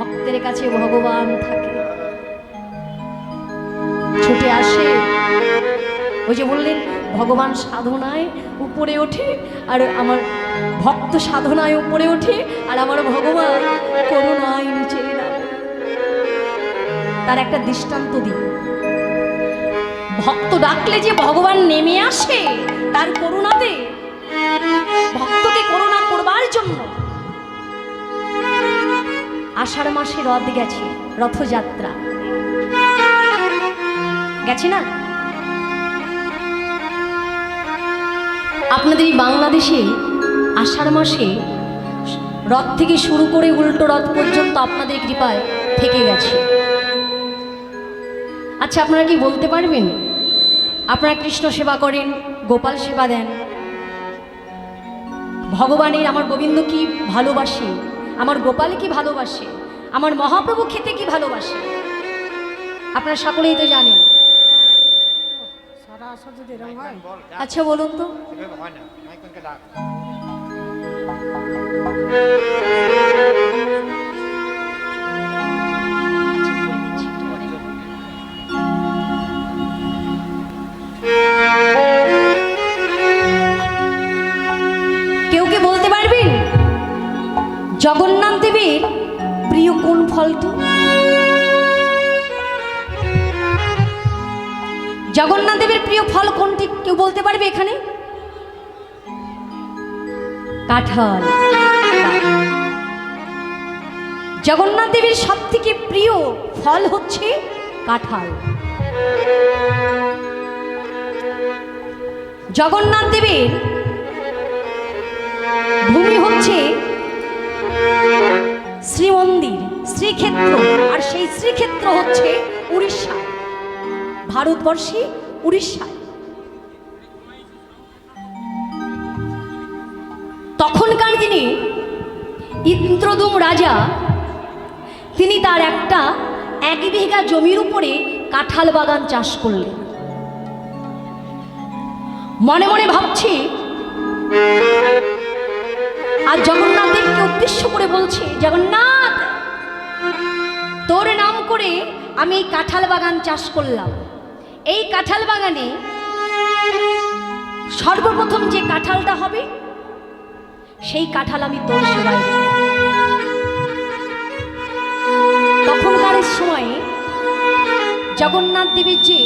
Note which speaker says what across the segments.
Speaker 1: ভক্তের কাছে ভগবান থাকে। ছুটে আসে, ওই যে বললেন, ভগবান সাধনায় উপরে ওঠে, আর আমার ভক্ত সাধনায় উপরে ওঠে, আর আমার ভগবান করুণায় নিচে তার একটা দৃষ্টান্ত দিই ভক্ত ডাকলে যে ভগবান নেমে আসে, তার করুণাতে ভক্তকে করুণা করবার জন্য। আষাঢ় মাসে রথ গেছে, রথযাত্রা। গেছে না? আপনাদের এই বাংলাদেশে আষাঢ় মাসে রথ থেকে শুরু করে উল্টো রথ পর্যন্ত আপনাদের কৃপায় থেকে গেছে। আচ্ছা আপনারা কি বলতে পারবেন? আপনারা কৃষ্ণ সেবা করেন, গোপাল সেবা দেন। ভগবানের আমার গোবিন্দ কি ভালোবাসে? আমার গোপাল কি ভালোবাসে? আমার মহাপ্রভু খেতে কি ভালোবাসে? আপনারা সকলেই তো জানেন। আচ্ছা বলুন তো। কেউ কি বলতে পারবেন? জগন্নাথ দেবের ফলটি? জগন্নাথ দেবের প্রিয় ফল কোনটি? কেউ বলতে পারবে এখানে? কাঁঠাল। জগন্নাথ দেবের সব থেকে প্রিয় ফল হচ্ছে কাঁঠাল। জগন্নাথ দেবের ভূমি হচ্ছে শ্রীমন্দির। শ্রীক্ষেত্র, আর সেই শ্রীক্ষেত্র হচ্ছে উড়িষ্যা ভারতবর্ষে উড়িষ্যায়। তখনকার দিনে ইন্দ্রদুম রাজা, তিনি তার একটা এক বিঘা জমির উপরে কাঁঠাল বাগান চাষ করলেন। মনে মনে ভাবছি, আর জগন্নাথ দেবকে উদ্দেশ্য করে বলছে, জগন্নাথ তোর নাম করে আমি এই কাঁঠাল বাগান চাষ করলাম এই কাঁঠাল বাগানে সর্বপ্রথম যে কাঁঠালটা হবে, সেই কাঁঠাল আমি তোর দেব। তখনকার সময়ে জগন্নাথ দেবের যে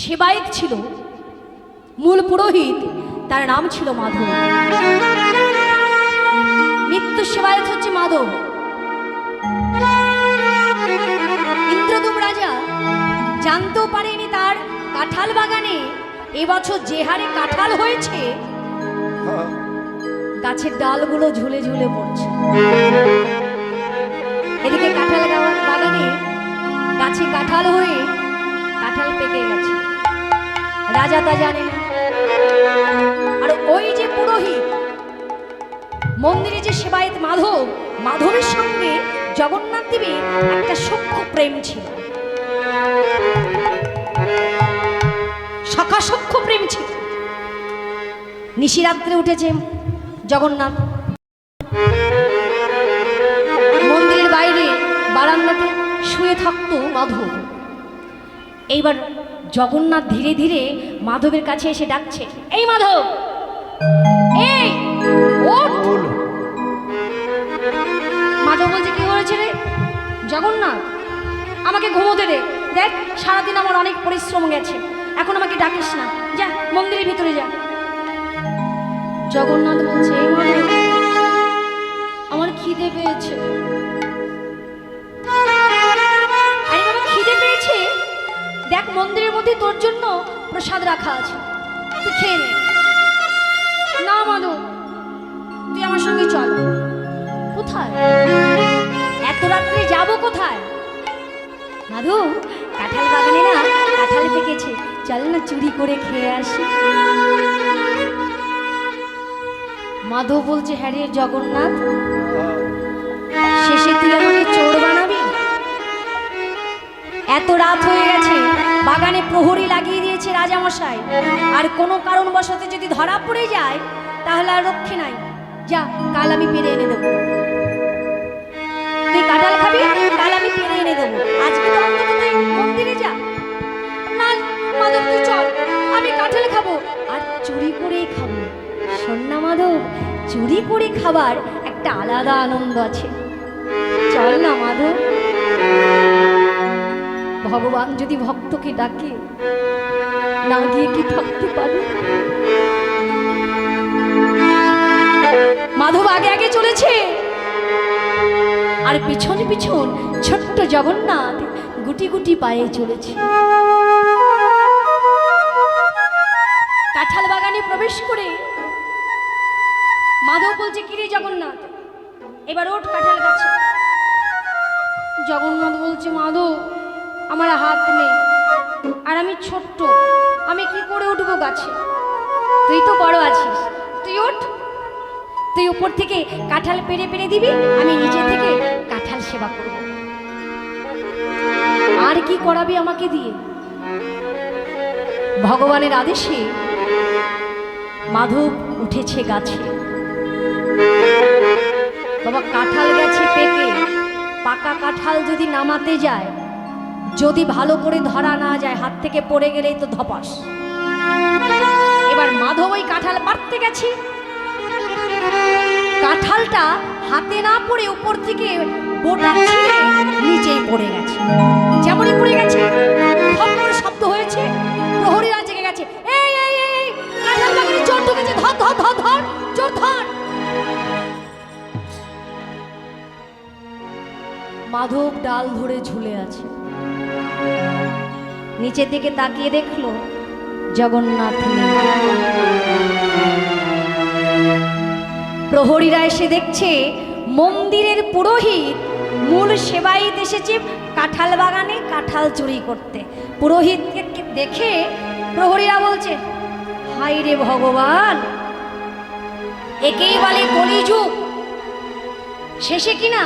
Speaker 1: সেবায়ত ছিল, মূল পুরোহিত, তার নাম ছিল মাধব মাধব ইন্দ্রদুম রাজা পারেনি তার কাঁঠাল বাগানে এবছর যে হারে কাঁঠাল হয়েছে গাছের ডালগুলো ঝুলে ঝুলে পড়ছে এদিকে কাঁঠাল বাগানে গাছে কাঁঠাল হয়ে কাঁঠাল পেকে গেছে। রাজা তা জানে না। আর ওই যে পুরোহিত মন্দিরে যে সেবায়ত মাধব, মাধবের সঙ্গে জগন্নাথ দেবের একটা সূক্ষ্ম প্রেম ছিল। সখা সূক্ষ্ম প্রেম ছিল। নিশিরাত্রে উঠেছে জগন্নাথ। মন্দিরের বাইরে বারান্দাতে শুয়ে থাকতো মাধব। এইবার জগন্নাথ ধীরে ধীরে মাধবের কাছে এসে ডাকছে, এই মাধব! ওঠ মাধব বলছে কি হয়েছে রে? জগন্নাথ আমাকে ঘুমোতে দে দেখ সারাদিন আমার অনেক পরিশ্রম গেছে। এখন আমাকে ডাকিস না। যা মন্দিরের ভিতরে যা। জগন্নাথ বলছে এই মাধব আমার খিদে পেয়েছে। আরে বাবা খিদে পেয়েছে? দেখ মন্দিরের মধ্যে তোর জন্য প্রসাদ রাখা আছে। তুই খেয়ে নে। না মাধব তুই আমার সঙ্গে চল। কোথায়? এত রাত্রে যাব কোথায়? মাধু কাঁঠাল বাগানে না কাঁঠাল পেকেছে চল না চুরি করে খেয়ে আসি। মাধব বলছে হ্যাঁ রে জগন্নাথ, শেষে তুই আমাকে চোর বানাবি? এত রাত হয়ে গেছে, বাগানে প্রহরী লাগিয়ে দিয়েছে রাজামশাই। আর কোনো কারণবশত যদি ধরা পড়ে যায়, তাহলে আর রক্ষে নাই। যা, কাল আমি পেরে এনে দেবো। তুই কাঁঠাল খাবি, কাল আমি পেরে এনে দেবো। আজকে তো অন্তত তুই মন্দিরে যা। না, মাধব, তুই চল, আমি কাঁঠাল খাব। আর চুরি করেই খাব। শোন না, মাধব, চুরি করে খাবার একটা আলাদা আনন্দ আছে। চল না, মাধব। ভগবান যদি ভক্তকে ডাকে, না গিয়ে কি থাকতে পারো? মাধব আগে আগে চলেছে। আর পিছন পিছন ছোট্ট জগন্নাথ গুটি গুটি পায়ে চলেছে। কাঁঠাল বাগানে প্রবেশ করে মাধব বলছে, কিরে জগন্নাথ? এবার ওঠ কাঁঠাল গাছে। জগন্নাথ বলছে, মাধব, আমার হাত নেই। আর আমি ছোট্ট, আমি কি করে উঠবো গাছে? তুই তো বড় আছিস। তুই ওঠ। তুই উপর থেকে কাঁঠাল পেরে পেরে দিবি, আমি নিচে থেকে কাঁঠাল সেবা করব। আর কি করাবি আমাকে দিয়ে? ভগবানের আদেশে মাধব উঠেছে গাছে। বাবা, কাঁঠাল গেছে পেকে, পাকা কাঁঠাল যদি নামাতে যায়, যদি ভালো করে ধরা না যায়, হাত থেকে পড়ে গেলেই তো ধপাস। এবার মাধব ওই কাঁঠাল পারতে গেছে। কাঁঠালটা হাতে না পড়ে উপর থেকে বোটা ছিঁড়ে নিচেই পড়ে গেছে। যেমনই পড়ে গেছে খপ্পর শব্দ হয়েছে, প্রহরীরা জেগে গেছে, এই এই এই বাগানে চোর ঢুকেছে, ধর ধর ধর ধর, চোর, ধর! মাধব ডাল ধরে ঝুলে আছে। নিচের দিকে তাকিয়ে দেখল জগন্নাথ প্রহরীরা এসে দেখছে মন্দিরের পুরোহিত মূল সেবাইত এসেছে কাঁঠাল বাগানে কাঁঠাল চুরি করতে। পুরোহিতকে দেখে প্রহরীরা বলছে হাই রে ভগবান, একেই বলে কলিযুগ। শেষে কিনা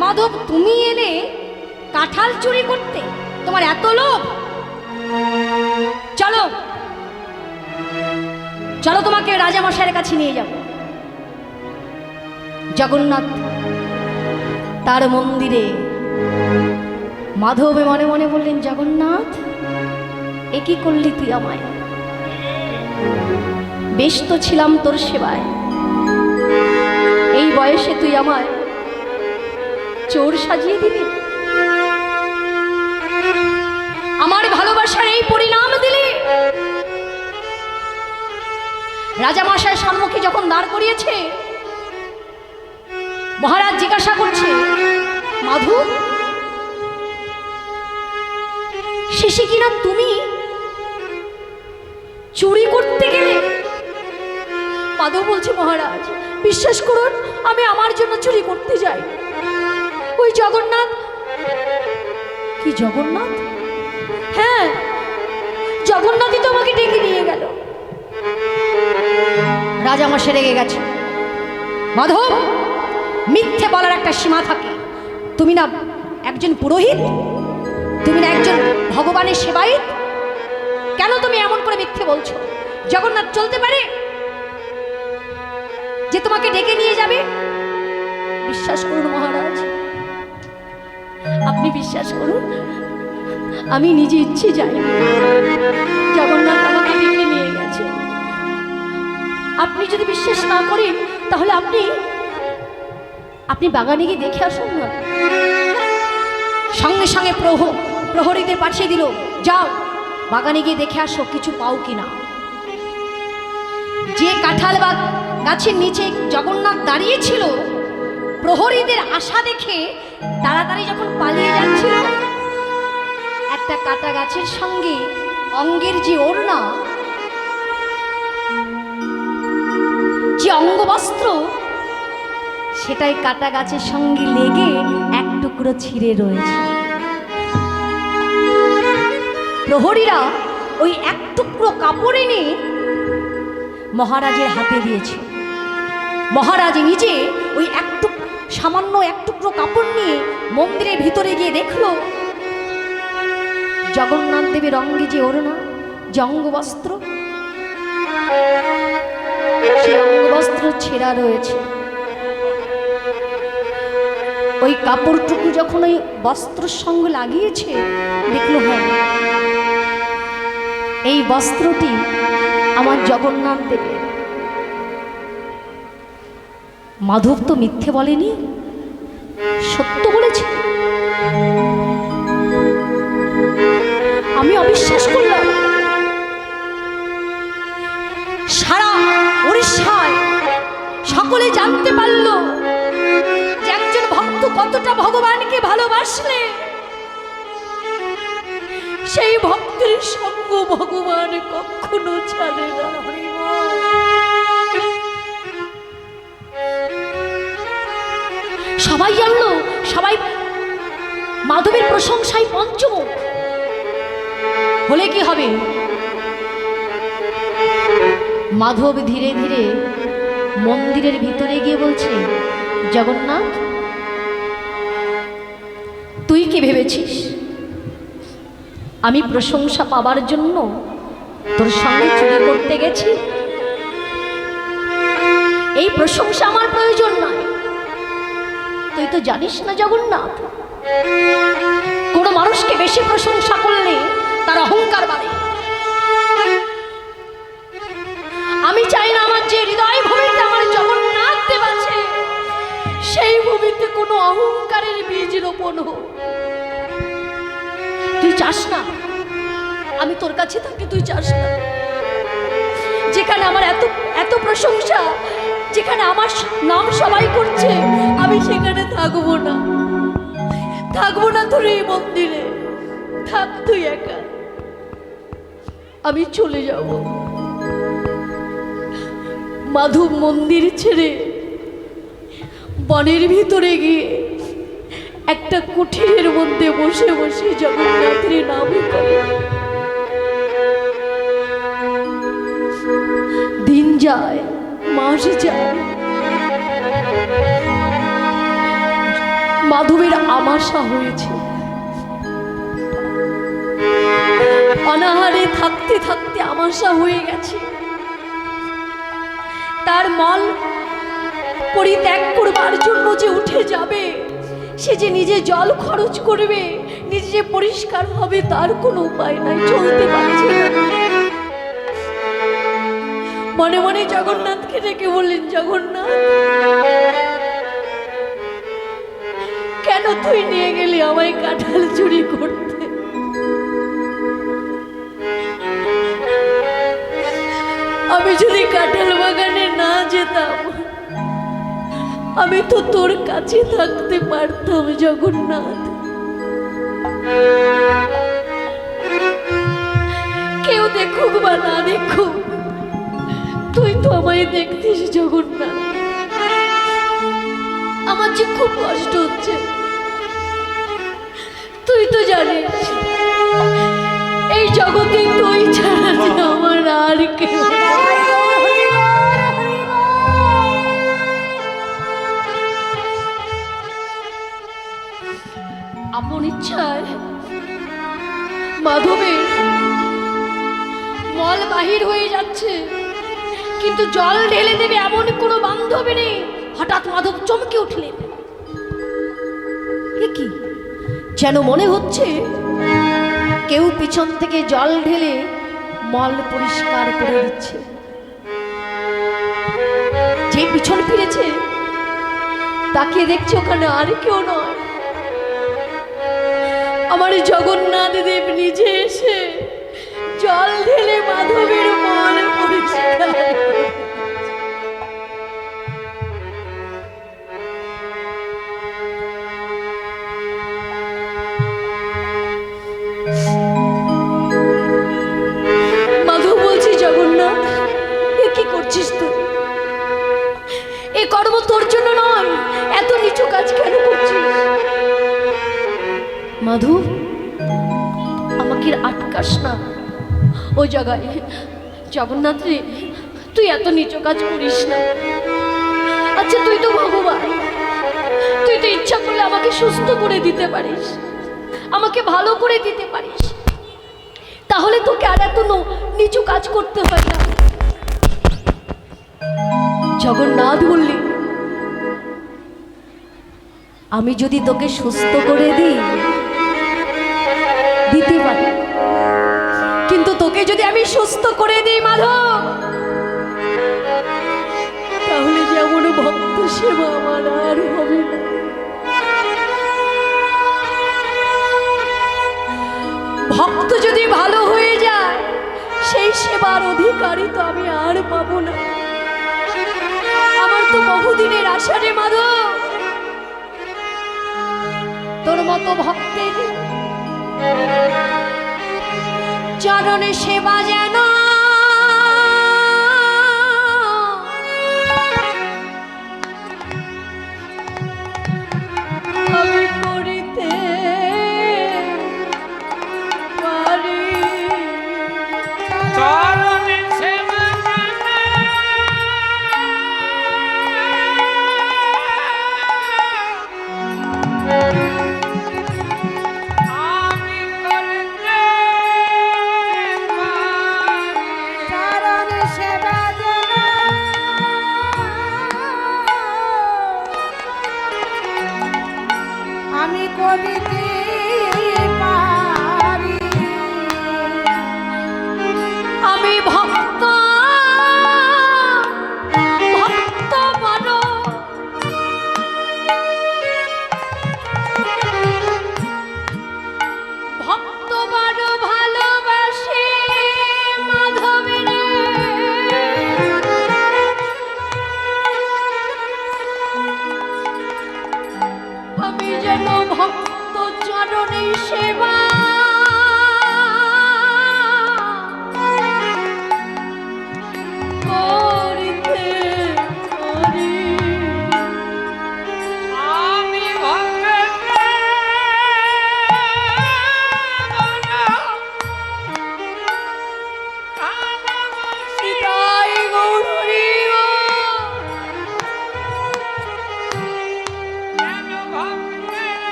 Speaker 1: মাধব, তুমি এলে কাঁঠাল চুরি করতে? তোমার এত লোভ? চলো চলো তোমাকে রাজামশাইয়ের কাছে নিয়ে যাব। জগন্নাথ, তার মন্দিরে। মাধবে মনে মনে বললেন, জগন্নাথ, এ কি করলি তুই আমায়? বেশ তো ছিলাম তোর সেবায়। এই বয়সে তুই আমায় চোর সাজিয়ে দিবি আমার ভালোবাসার এই পরিণাম দিলি। রাজামশাই সম্মুখে যখন দাঁড় করিয়েছে মহারাজ জিজ্ঞাসা করছে, মাধু, শেষে কিনা তুমি চুরি করতে গেলে? মাধব বলছে, মহারাজ, বিশ্বাস করুন, আমি আমার জন্য চুরি করতে যাই। ওই জগন্নাথ কি জগন্নাথ? হ্যাঁ জগন্নাথই তো আমাকে ডেকে নিয়ে গেল। রাজা মাসে রেগে গেছে। মাধব মিথ্যে বলার একটা সীমা থাকে। তুমি না একজন পুরোহিত? তুমি না একজন ভগবানের সেবায়িত? কেন তুমি এমন করে মিথ্যে বলছো? জগন্নাথ চলতে পারে? যে তোমাকে ডেকে নিয়ে যাবে? বিশ্বাস করুন মহারাজ। আপনি বিশ্বাস করুন, আমি নিজে ইচ্ছে যাই। জগন্নাথ আমাকে ডেকে নিয়ে গেছে। আপনি যদি বিশ্বাস না করেন, তাহলে আপনি আপনি বাগানে গিয়ে দেখে আসুন না। সঙ্গে সঙ্গে প্রহ প্রহরীদের পাঠিয়ে দিল, যাও, বাগানে গিয়ে দেখে আসো কিছু পাও কিনা। যে কাঁঠাল বা গাছের নিচে জগন্নাথ দাঁড়িয়েছিল প্রহরীদের আশা দেখে তাড়াতাড়ি যখন পালিয়ে যাচ্ছিল, একটা কাটা গাছের সঙ্গে অঙ্গের যে ওড়না, যে অঙ্গবস্ত্র সেটাই কাটা গাছের সঙ্গে লেগে এক টুকরো ছিঁড়ে রয়েছে। প্রহরীরা ওই এক টুকরো কাপড় এনে মহারাজের হাতে দিয়েছে। মহারাজ নিজে ওই এক টুক, সামান্য এক টুকরো কাপড় নিয়ে মন্দিরের ভিতরে গিয়ে দেখল, জগন্নাথ দেবের অঙ্গে যে ওড়না, যে অঙ্গবস্ত্র, সেই অঙ্গবস্ত্র ছেঁড়া রয়েছে। ওই কাপড়টুকু যখন ওই বস্ত্রের সঙ্গে লাগিয়েছে, দেখল হ্যাঁ এই বস্ত্রটি আমার জগন্নাথ দেবে মাধব তো মিথ্যে বলেনি, সত্য বলেছে। আমি অবিশ্বাস করলাম। কতটা ভগবানকে ভালোবাসলে? সেই ভক্তের সঙ্গ ভগবান কখনো ছাড়ে না। সবাই জানলো, সবাই মাধবের প্রশংসায় পঞ্চমুখ। হলে কি হবে? মাধব ধীরে ধীরে মন্দিরের ভিতরে গিয়ে বলছে, জগন্নাথ কি ভেবেছিস? আমি প্রশংসা পাবার জন্য তোর সঙ্গে চুরি করতে গেছি? এই প্রশংসা আমার প্রয়োজন নয়। তুই তো জানিস না, জগন্নাথ। কোনো মানুষকে বেশি প্রশংসা করলে তার অহংকার বাড়ে। আমি চাই না আমার যে হৃদয় ভূমিতে আমার জগন্নাথ দেব আছে, সেই ভূমিতে কোনো অহংকারের বীজ রোপণ হোক। চাস না। আমি তোর কাছে থাকি, তুই চাস না। যেখানে আমার এত এত প্রশংসা, যেখানে আমার নাম সবাই করছে, আমি সেখানে থাকব না। থাকব না তোর এই মন্দিরে। থাক তুই একা। আমি চলে যাব। মাধব মন্দির ছেড়ে বনের ভিতরে গিয়ে একটা কুঠিরের মধ্যে বসে বসে জগন্নাথের নাম দিন যায়, মাস যায়। মাধবের আমাশা হয়েছে। অনাহারে থাকতে থাকতে আমাশা হয়ে গেছে। তার মল পরিত্যাগ করবার জন্য যে উঠে যাবে সে যে নিজে জল খরচ করবে, নিজে যে পরিষ্কার হবে, তার কোনো উপায় নাই, চলতে পারছে মনে মনে জগন্নাথকে ডেকে বললেন, জগন্নাথ, কেন তুই নিয়ে গেলি আমায় কাঁঠাল চুরি করতে? আমি যদি কাঁঠাল বাগানে না যেতাম আমি তো তোর কাছে থাকতে পারতাম, জগন্নাথ। কেউ দেখুক বা না দেখুক, তুই তো আমায় দেখতিস, জগন্নাথ। আমার যে খুব কষ্ট হচ্ছে, তুই তো জানিস, এই জগতে তুই ছাড়া আমার আর কেউ মাধবের মল বাহির হয়ে যাচ্ছে। কিন্তু জল ঢেলে দেবে এমন কোনো বান্ধবী নেই। হঠাৎ মাধব চমকে উঠলেন। কি? যেন মনে হচ্ছে কেউ পিছন থেকে জল ঢেলে মল পরিষ্কার করে দিচ্ছে। যে পিছন ফিরেছে, তাকে দেখছে ওখানে আর কেউ নয়। আমার জগন্নাথ দেব নিজে এসে জল ঢেলে মাধবের মন পরিষ্কার জায়গায়। জগন্নাথ রে, তুই এত নিচু কাজ করিস না। আচ্ছা তুই তো ভগবান। তুই তো ইচ্ছা করলে আমাকে সুস্থ করে দিতে পারিস। আমাকে ভালো করে দিতে পারিস। তাহলে তোকে আর এত নিচু কাজ করতে হয় না। জগন্নাথ বললি, আমি যদি তোকে সুস্থ করে দিই তোকে যদি আমি সুস্থ করে দিই মাধব তাহলে যেমন ভক্ত সেবা আমার আর হবে না। ভক্ত যদি ভালো হয়ে যায়, সেই সেবার অধিকারী তো আমি আর পাবো না। আমার তো বহুদিনের আশা রে মাধব তোর মতো ভক্তের চরণে সেবা যেন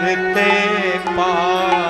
Speaker 1: করতে
Speaker 2: পারি